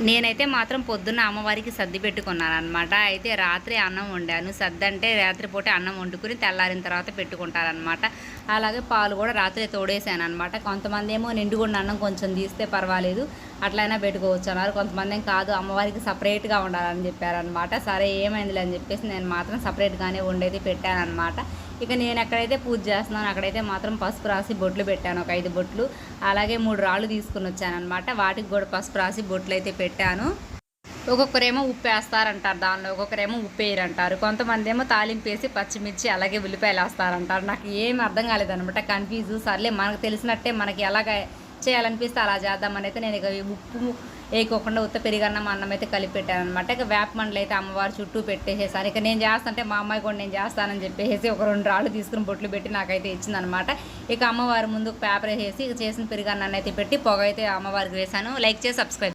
నేనైతే మాత్రం పొద్దున్న అమ్మవారికి సర్ది పెట్టుకున్నాను అనమాట అయితే రాత్రి అన్నం వండాను. సర్ది అంటే రాత్రిపూట అన్నం వండుకుని తెల్లారిన తర్వాత పెట్టుకుంటారనమాట అలాగే పాలు కూడా రాత్రి తోడేసాను అనమాట కొంతమంది ఏమో నిండుగుండ అన్నం కొంచెం తీస్తే పర్వాలేదు. అట్లయినా పెట్టుకోవచ్చు అన్నారు. కొంతమంది ఏం కాదు అమ్మవారికి సపరేట్గా ఉండాలని చెప్పారనమాట సరే ఏమైందిలే అని చెప్పేసి నేను మాత్రం సపరేట్గానే వండేది పెట్టానమాట ఇక నేను ఎక్కడైతే పూజ చేస్తున్నాను అక్కడైతే మాత్రం పసుపు రాసి బొట్లు పెట్టాను. ఒక ఐదు బొట్లు అలాగే మూడు రాళ్ళు తీసుకుని వచ్చానమాట వాటికి కూడా పసుపు రాసి బొట్లు అయితే పెట్టాను. ఒక్కొక్కరేమో ఉప్పు వేస్తారంటారు దానిలో ఒక్కొక్కరేమో ఉప్పు వేయరంటారు. కొంతమంది ఏమో తాలింపు వేసి పచ్చిమిర్చి అలాగే ఉల్లిపాయలు వేస్తారంటారు. నాకు ఏం అర్థం కాలేదనమాట కన్ఫ్యూజ్. సర్లే మనకు తెలిసినట్టే మనకి ఎలాగ చేయాలనిపిస్తే అలా చేద్దామని అయితే నేను ఇక ఉప్పు వేయకోకుండా ఉత్త పెరిగన్నం అన్నం అయితే కలిపి పెట్టాను అనమాట ఇక వేప మండలు అయితే అమ్మవారు చుట్టూ పెట్టేసేసాను. ఇక నేను చేస్తానంటే మా అమ్మాయి కూడా నేను చేస్తానని చెప్పేసి ఒక రెండు రాళ్ళు తీసుకుని బొట్లు పెట్టి నాకైతే ఇచ్చిందనమాట ఇక అమ్మవారి ముందు పేపర్ వేసేసి ఇక చేసిన పెరిగన్నాన్ని అయితే పెట్టి పొగ అయితే అమ్మవారికి వేశాను. లైక్ చేసి సబ్స్క్రైబ్